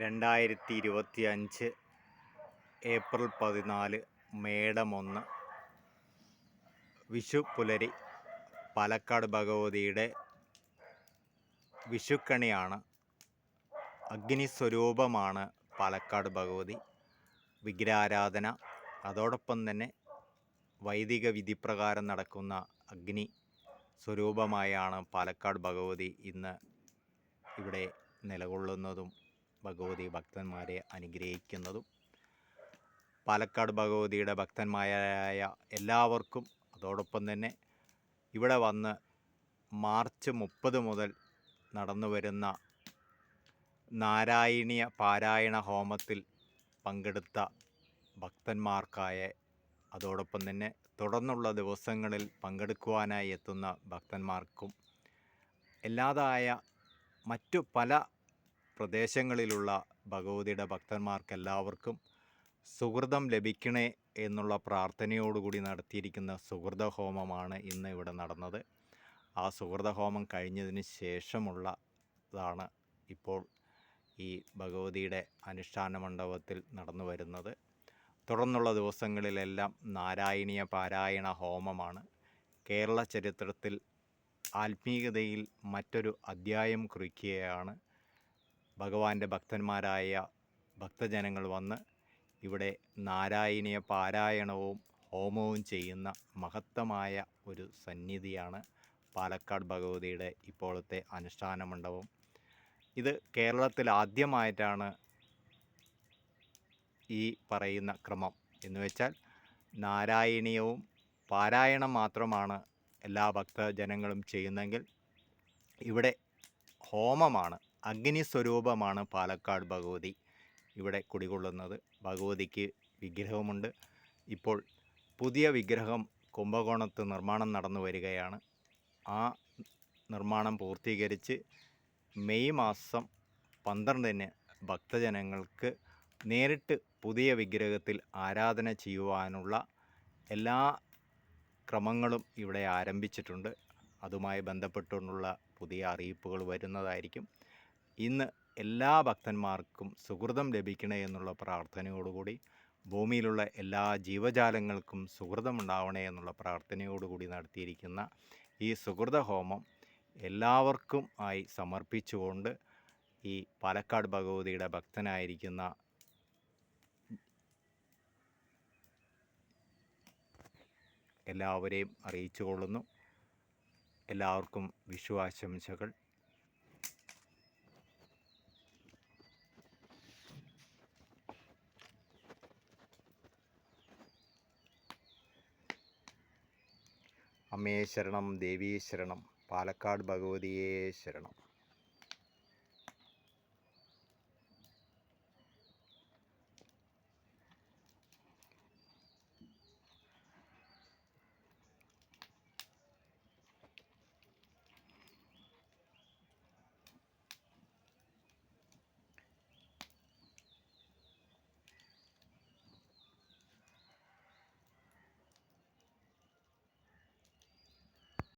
രണ്ടായിരത്തി ഇരുപത്തി അഞ്ച് ഏപ്രിൽ പതിനാല് മേടം ഒന്ന് വിഷു പുലരി പാലക്കാട് ഭഗവതിയുടെ വിഷുക്കണിയാണ്. അഗ്നിസ്വരൂപമാണ് പാലക്കാട് ഭഗവതി. വിഗ്രഹാരാധന അതോടൊപ്പം തന്നെ വൈദിക വിധിപ്രകാരം നടക്കുന്ന അഗ്നി സ്വരൂപമായാണ് പാലക്കാട് ഭഗവതി ഇന്ന് ഇവിടെ നിലകൊള്ളുന്നതും ഭഗവതി ഭക്തന്മാരെ അനുഗ്രഹിക്കുന്നതും പാലക്കാട് ഭഗവതിയുടെ ഭക്തന്മാരായ എല്ലാവർക്കും അതോടൊപ്പം തന്നെ ഇവിടെ വന്ന് മാർച്ച് മുപ്പത് മുതൽ നടന്നു വരുന്ന നാരായണീയ പാരായണ ഹോമത്തിൽ പങ്കെടുത്ത ഭക്തന്മാർക്കായ അതോടൊപ്പം തന്നെ തുടർന്നുള്ള ദിവസങ്ങളിൽ പങ്കെടുക്കുവാനായി എത്തുന്ന ഭക്തന്മാർക്കും എല്ലാതായ മറ്റു പല പ്രദേശങ്ങളിലുള്ള ഭഗവതിയുടെ ഭക്തന്മാർക്കെല്ലാവർക്കും സുഹൃതം ലഭിക്കണേ എന്നുള്ള പ്രാർത്ഥനയോടുകൂടി നടത്തിയിരിക്കുന്ന സുഹൃത ഹോമമാണ് ഇന്ന് ഇവിടെ നടന്നത്. ആ സുഹൃത ഹോമം കഴിഞ്ഞതിന് ശേഷമുള്ളതാണ് ഇപ്പോൾ ഈ ഭഗവതിയുടെ അനുഷ്ഠാന മണ്ഡപത്തിൽ നടന്നു വരുന്നത്. തുടർന്നുള്ള ദിവസങ്ങളിലെല്ലാം നാരായണീയ പാരായണ ഹോമമാണ്. കേരള ചരിത്രത്തിൽ ആത്മീയതയിൽ മറ്റൊരു അധ്യായം കുറിക്കുകയാണ്. ഭഗവാന്റെ ഭക്തന്മാരായ ഭക്തജനങ്ങൾ വന്ന് ഇവിടെ നാരായണീയ പാരായണവും ഹോമവും ചെയ്യുന്ന മഹത്തമായ ഒരു സന്നിധിയാണ് പാലക്കാട് ഭഗവതിയുടെ ഇപ്പോഴത്തെ അനുഷ്ഠാന മണ്ഡപം. ഇത് കേരളത്തിൽ ആദ്യമായിട്ടാണ് ഈ പറയുന്ന ക്രമം. എന്ന് വെച്ചാൽ നാരായണീയവും പാരായണം മാത്രമാണ് എല്ലാ ഭക്തജനങ്ങളും ചെയ്യുന്നെങ്കിൽ ഇവിടെ ഹോമമാണ്. അഗ്നി സ്വരൂപമാണ് പാലക്കാട് ഭഗവതി. ഇവിടെ കുടികൊള്ളുന്നത്. ഭഗവതിക്ക് വിഗ്രഹമുണ്ട്. ഇപ്പോൾ പുതിയ വിഗ്രഹം കുംഭകോണത്ത് നിർമ്മാണം നടന്നു വരികയാണ്. ആ നിർമ്മാണം പൂർത്തീകരിച്ച് മെയ് മാസം പന്ത്രണ്ടിന് ഭക്തജനങ്ങൾക്ക് നേരിട്ട് പുതിയ വിഗ്രഹത്തിൽ ആരാധന ചെയ്യുവാനുള്ള എല്ലാ ക്രമങ്ങളും ഇവിടെ ആരംഭിച്ചിട്ടുണ്ട്. അതുമായി ബന്ധപ്പെട്ടുള്ള പുതിയ അറിയിപ്പുകൾ വരുന്നതായിരിക്കും. ഇന്ന് എല്ലാ ഭക്തന്മാർക്കും സുഹൃതം ലഭിക്കണേ എന്നുള്ള പ്രാർത്ഥനയോടുകൂടി ഭൂമിയിലുള്ള എല്ലാ ജീവജാലങ്ങൾക്കും സുഹൃതമുണ്ടാവണേ എന്നുള്ള പ്രാർത്ഥനയോടുകൂടി നടത്തിയിരിക്കുന്ന ഈ സുഹൃത ഹോമം എല്ലാവർക്കും ആയി സമർപ്പിച്ചുകൊണ്ട് ഈ പാലക്കാട് ഭഗവതിയുടെ ഭക്തനായിരിക്കുന്ന എല്ലാവരെയും അറിയിച്ചു കൊള്ളുന്നു എല്ലാവർക്കും വിഷു ആശംസകൾ അമ്മേ ശരണം ദേവീ ശരണം പാലക്കാട് ഭഗവതിയേ ശരണം.